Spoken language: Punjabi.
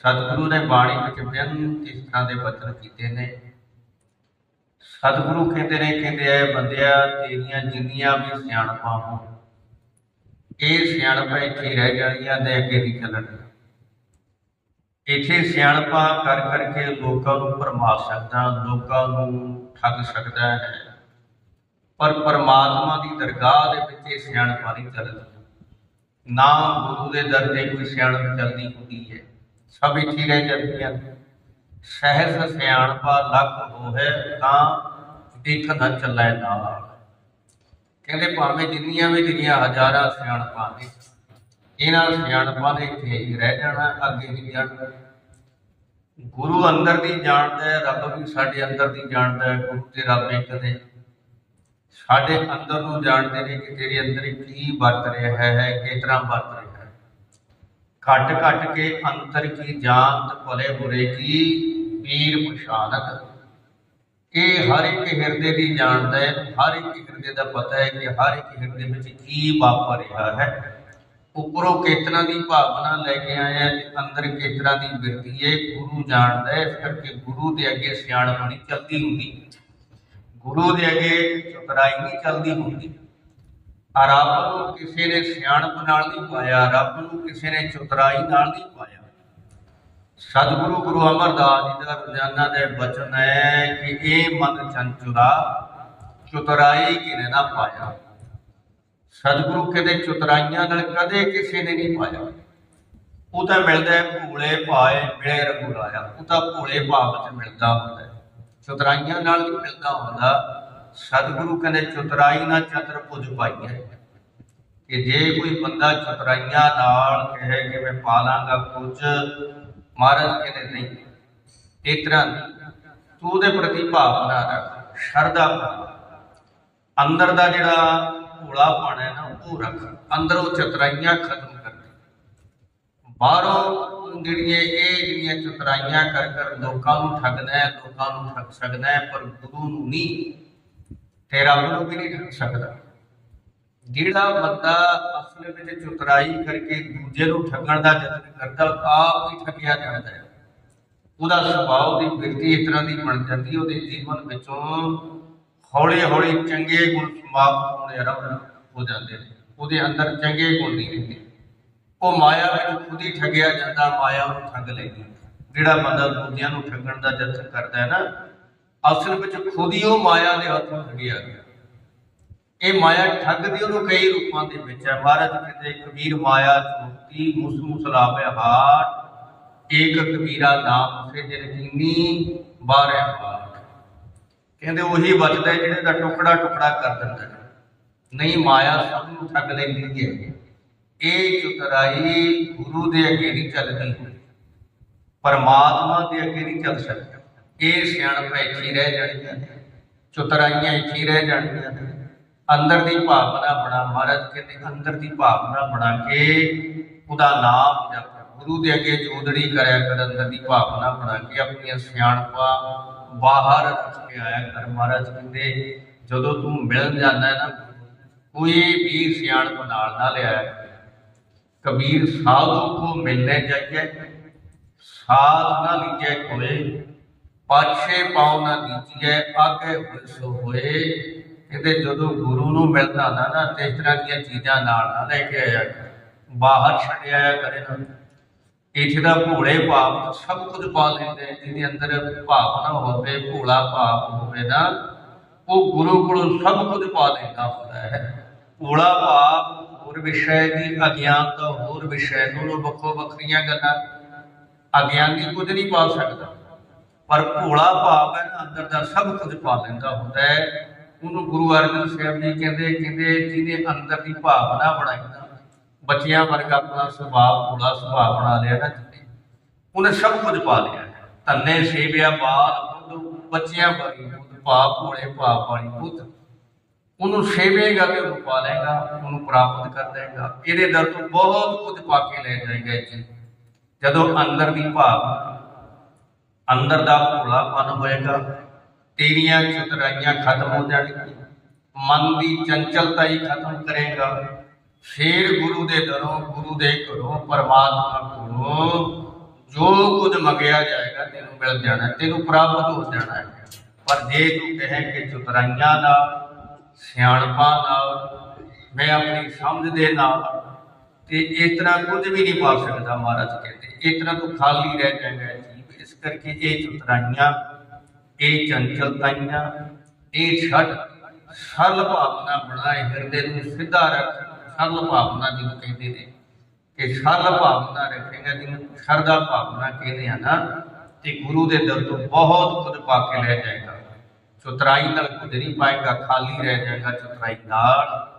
ਸਤਿਗੁਰੂ ਨੇ ਬਾਣੀ ਵਿੱਚ ਬੇਅੰਤ ਇਸ ਤਰ੍ਹਾਂ ਦੇ ਬਚਨ ਕੀਤੇ ਨੇ। ਸਤਿਗੁਰੂ ਕਹਿੰਦੇ ਨੇ, ਕਹਿੰਦੇ ਐ ਬੰਦਿਆ, ਤੇਰੀਆਂ ਜਿੰਨੀਆਂ ਵੀ ਸਿਆਣਪਾਂ ਹੋਣ, ਇਹ ਸਿਆਣਪਾਂ ਇੱਥੇ ਰਹਿ ਜਾਣੀਆਂ ਤੇ ਅੱਗੇ ਨਹੀਂ ਚੱਲਣੀਆਂ ਇੱਥੇ ਸਿਆਣਪਾਂ ਕਰ ਕਰਕੇ ਲੋਕਾਂ ਨੂੰ ਭਰਮਾ ਸਕਦਾ, ਲੋਕਾਂ ਨੂੰ ਠੱਗ ਸਕਦਾ ਹੈ। ਪਰ ਪਰਮਾਤਮਾ ਦੀ ਦਰਗਾਹ ਦੇ ਵਿੱਚ ਇਹ ਸਿਆਣਪਾਂ ਨਹੀਂ ਚੱਲਦੀ ਨਾ ਗੁਰੂ ਦੇ ਦਰ ਤੇ ਕੋਈ ਸਿਆਣਪ ਚੱਲਦੀ ਹੁੰਦੀ ਹੈ। ਸਭ ਇੱਥੇ ਹੀ ਰਹਿ ਜਾਂਦੀਆਂ ਸਹਿਸ ਸਿਆਣਪਾ ਲੱਖ ਹੋਵੇ ਤਾਂ ਦੇਖ ਨਾ ਨਾਲ। ਕਹਿੰਦੇ ਭਾਵੇਂ ਜਿੰਨੀਆਂ ਵੀ ਜਿਹੜੀਆਂ ਹਜ਼ਾਰਾਂ ਸਿਆਣਪਾਂ ਨੇ, ਇਹਨਾਂ ਸਿਆਣਪਾਂ ਦੇ ਇੱਥੇ ਹੀ ਰਹਿ ਜਾਣਾ, ਅੱਗੇ ਨਹੀਂ ਜਾਣਾ। ਗੁਰੂ ਅੰਦਰ ਦੀ ਜਾਣਦਾ ਹੈ, ਰੱਬ ਵੀ ਸਾਡੇ ਅੰਦਰ ਦੀ ਜਾਣਦਾ ਹੈ, ਗੁਰੂ ਤੇ ਰੱਬ ਇੱਕ ਨੇ। ਸਾਡੇ ਅੰਦਰ ਨੂੰ ਜਾਣਦੇ ਨੇ ਕਿ ਤੇਰੇ ਅੰਦਰ ਕੀ ਵਰਤ ਰਿਹਾ ਹੈ, ਕਿਸ ਤਰ੍ਹਾਂ ਵਰਤ ਰਿਹਾ ਹੈ ਕੇ ਅੰਤਰ ਕੀ ਜਾਣਤ ਭਲੇ ਬੁਰੇ ਕੀ ਪੀਰ ਪਛਾਨਤ। ਇਹ ਹਰ ਇੱਕ ਹਿਰਦੇ ਦੀ ਜਾਣਦਾ ਹੈ, ਹਰ ਇੱਕ ਹਿਰਦੇ ਦਾ ਪਤਾ ਹੈ ਕਿ ਹਰ ਇੱਕ ਹਿਰਦੇ ਵਿੱਚ ਕੀ ਵਾਪਰ ਰਿਹਾ ਹੈ। ਉੱਪਰੋਂ ਕਿਤਨਾ ਦੀ ਭਾਵਨਾ ਲੈ ਕੇ ਆਇਆ ਤੇ ਅੰਦਰ ਕਿਤਨਾ ਦੀ ਬਿਰਤੀ ਹੈ, ਗੁਰੂ ਜਾਣਦਾ ਹੈ, ਇਸ ਕਰਕੇ ਗੁਰੂ ਦੇ ਅੱਗੇ ਸਿਆਣਪ ਚੱਲਦੀ ਹੁੰਦੀ। ਗੁਰੂ ਦੇ ਅੱਗੇ ਚਤਰਾਈ ਨਹੀਂ ਚੱਲਦੀ ਹੁੰਦੀ। ਰੱਬ ਨੂੰ ਕਿਸੇ ਨੇ ਸਿਆਣਪ ਨਾਲ ਨਹੀਂ ਪਾਇਆ, ਰੱਬ ਨੂੰ ਕਿਸੇ ਨੇ ਚਤਰਾਈ ਨਾਲ ਨਹੀਂ ਪਾਇਆ। ਸਤਿਗੁਰੂ ਗੁਰੂ ਅਮਰਦਾਸ ਜੀ ਦਾ ਰੋਜ਼ਾਨਾ ਦੇ ਬਚਨ ਹੈ ਕਿ ਇਹ ਮਨ ਚੰਚੁਲਾ, ਚਤਰਾਈ ਕਿਨੇ ਨਾ ਪਾਇਆ? ਸਤਿਗੁਰੂ ਕਹਿੰਦੇ ਚਤਰਾਈਆਂ ਨਾਲ ਕਦੇ ਕਿਸੇ ਨੇ ਨਹੀਂ ਪਾਇਆ। ਉਹ ਤਾਂ ਮਿਲਦਾ ਹੈ ਭੂਲੇ ਭਾਏ ਮਿਲੇ ਰਘੁਰਾਇਆ ਉਹ ਤਾਂ ਭੋਲੇ ਭਾਵ ਵਿੱਚ ਮਿਲਦਾ ਹੁੰਦਾ ਹੈ। ਚਤਰਾਈਆਂ ਨਾਲ ਨਹੀਂ ਮਿਲਦਾ ਹੁੰਦਾ। ਸਤਿਗੁਰੂ ਕਹਿੰਦੇ ਚਤਰਾਈ ਨਾ ਚਤਰ ਪੁੱਜ ਪਾਈ ਹੈ ਕਿ ਜੇ ਕੋਈ ਬੰਦਾ ਚਤਰਾਈਆਂ ਨਾਲ ਕਹੇ ਕਿ ਮੈਂ ਪਾਲਾਂਗਾ ਕੁਝ, ਮਹਾਰਾਜ ਕਹਿੰਦੇ ਨਹੀਂ। ਇਸ ਤਰ੍ਹਾਂ ਤੂੰ ਉਹਦੇ ਪ੍ਰਤੀ ਭਾਵਨਾ ਰੱਖ, ਸ਼ਰਧਾ ਅੰਦਰ ਦਾ ਜਿਹੜਾ ਭੋਲਾਪਣ ਹੈ ਨਾ, ਉਹ ਰੱਖ। ਅੰਦਰੋਂ ਚਤਰਾਈਆਂ ਖਤਮ ਕਰ ਦੇ। ਬਾਹਰੋਂ ਜਿਹੜੀਆਂ ਇਹ ਜਿਹੜੀਆਂ ਚਤਰਾਈਆਂ ਕਰ ਕਰ ਲੋਕਾਂ ਨੂੰ ਠੱਗਦਾ ਹੈ, ਲੋਕਾਂ ਨੂੰ ਠੱਗ ਸਕਦਾ ਹੈ, ਪਰ ਗੁਰੂ ਨੂੰ ਨਹੀਂ। ਤੇ ਰੱਬ ਵੀ ਨਹੀਂ ਠੱਗ ਸਕਦਾ। ਜਿਹੜਾ ਬੰਦਾ ਅਸਲ ਵਿੱਚ ਚਤਰਾਈ ਕਰਕੇ ਦੂਜੇ ਨੂੰ ਠੱਗਣ ਦਾ ਯਤਨ ਕਰਦਾ, ਆਪ ਹੀ ਠੱਗਿਆ ਜਾਂਦਾ ਹੈ। ਉਹਦਾ ਸੁਭਾਅ ਦੀ ਬਿਰਤੀ ਇਸ ਤਰ੍ਹਾਂ ਦੀ ਬਣ ਜਾਂਦੀ ਉਹਦੇ ਜੀਵਨ ਵਿੱਚੋਂ ਹੌਲੀ ਹੌਲੀ ਚੰਗੇ ਗੁਣ ਸਮਾਪਤ ਹੋਣੇ ਆਰੰਭ ਹੋ ਜਾਂਦੇ ਨੇ। ਉਹਦੇ ਅੰਦਰ ਚੰਗੇ ਗੁਣ ਨਹੀਂ ਰਹਿੰਦੇ। ਉਹ ਮਾਇਆ ਵਿੱਚ ਖੁਦ ਹੀ ਠੱਗਿਆ ਜਾਂਦਾ, ਮਾਇਆ ਉਹਨੂੰ ਠੱਗ ਲੈਂਦੀ ਜਿਹੜਾ ਬੰਦਾ ਦੂਜਿਆਂ ਨੂੰ ਠੱਗਣ ਦਾ ਯਤਨ ਕਰਦਾ ਹੈ ਨਾ ਅਸਲ ਵਿੱਚ ਖੁਦ ਹੀ ਉਹ ਮਾਇਆ ਦੇ ਹੱਥੋਂ ਠੱਗਿਆ ਗਿਆ। ਇਹ ਮਾਇਆ ਠੱਗਦੀ ਉਹਨੂੰ ਕਈ ਰੂਪਾਂ ਦੇ ਵਿੱਚ ਹੈ। ਮਹਾਰਾਜ ਕਹਿੰਦੇ ਕਬੀਰ ਮਾਇਆ ਚੁਕਤੀ ਮੁਸ ਮੁਸਲਾਵੇ ਹਾਟ ਏਕ ਕਬੀਰਾ ਨਾਮ ਸੇ ਜਿਨ ਕੀਨੀ ਬਾਰੇ ਬਾਟ ਕਹਿੰਦੇ, ਉਹੀ ਬਚਦਾ ਜਿਹੜੇ ਦਾ ਟੁਕੜਾ ਟੁਕੜਾ ਕਰ ਦਿੰਦਾ ਨਹੀਂ, ਮਾਇਆ ਸਭ ਨੂੰ ਠੱਗ ਲੈਂਦੀ ਹੈ। ਇਹ ਚੁਤਰਾਈ ਗੁਰੂ ਦੇ ਅੱਗੇ ਨਹੀਂ ਚੱਲਦੀ। ਪਰਮਾਤਮਾ ਦੇ ਅੱਗੇ ਨਹੀਂ ਚੱਲ ਸਕਦੀ। ਇਹ ਸਿਆਣਪ ਇੱਥੇ ਰਹਿ ਜਾਣੀਆਂ ਨੇ, ਚੁਤਰਾਈਆਂ ਇੱਥੇ ਰਹਿ ਜਾਣੀਆਂ ਨੇ। ਅੰਦਰ ਦੀ ਭਾਵਨਾ ਬਣਾ ਮਹਾਰਾਜ ਕਹਿੰਦੇ, ਅੰਦਰ ਦੀ ਭਾਵਨਾ ਬਣਾ ਕੇ ਉਹਦਾ ਨਾਮ ਜਪ ਗੁਰੂ ਦੇ ਅੱਗੇ ਜੋਦੜੀ ਕਰਿਆ ਕਰ, ਅੰਦਰ ਦੀ ਭਾਵਨਾ ਬਣਾ ਕੇ ਆਪਣੀਆਂ ਸਿਆਣਪਾਂ ਬਾਹਰ ਰੱਖ ਕੇ ਆਇਆ ਕਰ। ਮਹਾਰਾਜ ਕਹਿੰਦੇ, ਜਦੋਂ ਤੂੰ ਮਿਲਣ ਜਾਂਦਾ ਨਾ, ਕੋਈ ਵੀ ਸਿਆਣਪ ਨਾਲ ਨਾ ਲਿਆ ਕਬੀਰ ਸਾਧੂ ਕੋ ਮਿਲਨੇ ਜਾਈਏ, ਸਾਧ ਨਾ ਲੀਜੇ ਕੋਈ ਪਾਛੇ ਪਾਉ ਨਾ ਦੀਜੀਏ ਆਗੇ ਹੋਏ ਸੋ ਹੋਏ। ਕਹਿੰਦੇ ਜਦੋਂ ਗੁਰੂ ਨੂੰ ਮਿਲਦਾ ਨਾ ਨਾ, ਤੇ ਇਸ ਤਰ੍ਹਾਂ ਦੀਆਂ ਚੀਜ਼ਾਂ ਨਾਲ ਨਾ ਲੈ ਕੇ ਆਇਆ ਬਾਹਰ ਛੱਡਿਆ ਆਇਆ ਕਰੇ ਨਾ। ਇੱਥੇ ਦਾ ਭੋਲੇ ਭਾਵ ਸਭ ਕੁਝ ਪਾ ਲੈਂਦੇ ਜਿਹਦੇ ਅੰਦਰ ਭਾਵਨਾ ਹੋਵੇ, ਭੋਲਾ ਭਾਵ ਹੋਵੇ ਨਾ, ਉਹ ਗੁਰੂ ਕੋਲੋਂ ਸਭ ਕੁਝ ਪਾ ਲੈਂਦਾ ਹੁੰਦਾ ਹੈ। ਭੋਲਾ ਭਾਵ ਹੋਰ ਵਿਸ਼ੇ ਦੀ ਅਗਿਆਨਤਾ, ਹੋਰ ਵਿਸ਼ੇ ਨੂੰ ਵੱਖੋ ਵੱਖਰੀਆਂ ਗੱਲਾਂ, ਅਗਿਆਨੀ ਕੁਝ ਨਹੀਂ ਪਾ ਸਕਦਾ। ਪਰ ਭੋਲਾ ਭਾਵ ਹੈ ਨਾ, ਅੰਦਰ ਦਾ ਸਭ ਕੁਝ ਪਾ ਲੈਂਦਾ ਹੁੰਦਾ ਹੈ। ਉਹਨੂੰ ਗੁਰੂ ਅਰਜਨ ਸਾਹਿਬ ਜੀ ਕਹਿੰਦੇ ਕਹਿੰਦੇ ਜਿਹਨੇ ਅੰਦਰ ਦੀ ਭਾਵਨਾ ਬਣਾਈ ਨਾ, ਬੱਚਿਆਂ ਵਰਗਾ ਆਪਣਾ ਸੁਭਾਅ, ਭੋਲਾ ਸੁਭਾਅ ਬਣਾ ਲਿਆ ਨਾ ਜਿਹਨੇ, ਉਹਨੇ ਸਭ ਕੁਝ ਪਾ ਲਿਆ। ਧੰਨੇ, ਸੇਵਿਆ ਬਾਲ ਬੁੱਧ ਬੱਚਿਆਂ ਵਰਗੀ ਬੁੱਧ ਪਾ ਭੋਲੇ ਪਾ ਵਾਲੀ ਬੁੱਧ ਉਹਨੂੰ ਸੇਵੇਗਾ ਤੇ ਉਹਨੂੰ ਪਾ ਲਏਗਾ, ਉਹਨੂੰ ਪ੍ਰਾਪਤ ਕਰ ਲਏਗਾ। ਇਹਦੇ ਦਰ ਤੋਂ ਬਹੁਤ ਕੁਝ ਪਾ ਕੇ ਲੈ ਜਾਏਗਾ ਇੱਥੇ। ਜਦੋਂ ਅੰਦਰ ਦੀ ਭਾਵ ਅੰਦਰ ਦਾ ਭੋਲਾਪਨ ਹੋਏਗਾ, ਤੇਰੀਆਂ ਚਤਰਾਈਆਂ ਖਤਮ ਹੋ ਜਾਣਗੀਆਂ, ਮਨ ਦੀ ਚੰਚਲਤਾ ਹੀ ਖਤਮ ਕਰੇਗਾ। ਫੇਰ ਗੁਰੂ ਦੇ ਦਰੋਂ ਗੁਰੂ ਦੇ ਘਰੋਂ ਪਰਮਾਤਮਾ ਕੋਲੋਂ ਜੋ ਕੁਝ ਮੰਗਿਆ ਜਾਏਗਾ, ਤੈਨੂੰ ਮਿਲ ਜਾਣਾ, ਤੈਨੂੰ ਪ੍ਰਾਪਤ ਹੋ ਜਾਣਾ ਹੈ। ਪਰ ਜੇ ਤੂੰ ਕਹੇ ਕਿ ਚਤਰਾਈਆਂ ਨਾਲ, ਸਿਆਣਪਾਂ ਨਾਲ, ਮੈਂ ਆਪਣੀ ਸਮਝ ਦੇ ਨਾਲ ਤੇ ਇਸ ਤਰ੍ਹਾਂ ਕੁਝ ਵੀ ਨਹੀਂ ਪਾ ਸਕਦਾ ਮਹਾਰਾਜ ਕਹਿੰਦੇ, ਇਸ ਤਰ੍ਹਾਂ ਤੂੰ ਖਾਲੀ ਰਹਿ ਜਾਏਗਾ। ਜੀਵ ਇਸ ਕਰਕੇ ਇਹ ਚਤੁਰਾਈਆਂ, ਇਹ ਚੰਚਲਤਾਈਆਂ ਸਰਲ ਭਾਵਨਾ ਬਣਾਏ ਹਿਰਦੇ ਨੂੰ ਸਿੱਧਾ ਰੱਖ, ਸਰਲ ਭਾਵਨਾ ਜਿਹਨੂੰ ਕਹਿੰਦੇ ਨੇ। ਕਿ ਸਰਲ ਭਾਵਨਾ ਰੱਖੇਗਾ ਜਿਹਨੂੰ ਸ਼ਰਧਾ ਭਾਵਨਾ ਕਹਿੰਦੇ ਆ ਨਾ, ਤੇ ਗੁਰੂ ਦੇ ਦਰ ਤੋਂ ਬਹੁਤ ਕੁਝ ਪਾ ਕੇ ਲੈ ਜਾਏਗਾ। ਚਤੁਰਾਈ ਨਾਲ ਕੁਝ ਨਹੀਂ ਪਾਏਗਾ, ਖਾਲੀ ਰਹਿ ਜਾਏਗਾ ਚਤੁਰਾਈ ਨਾਲ।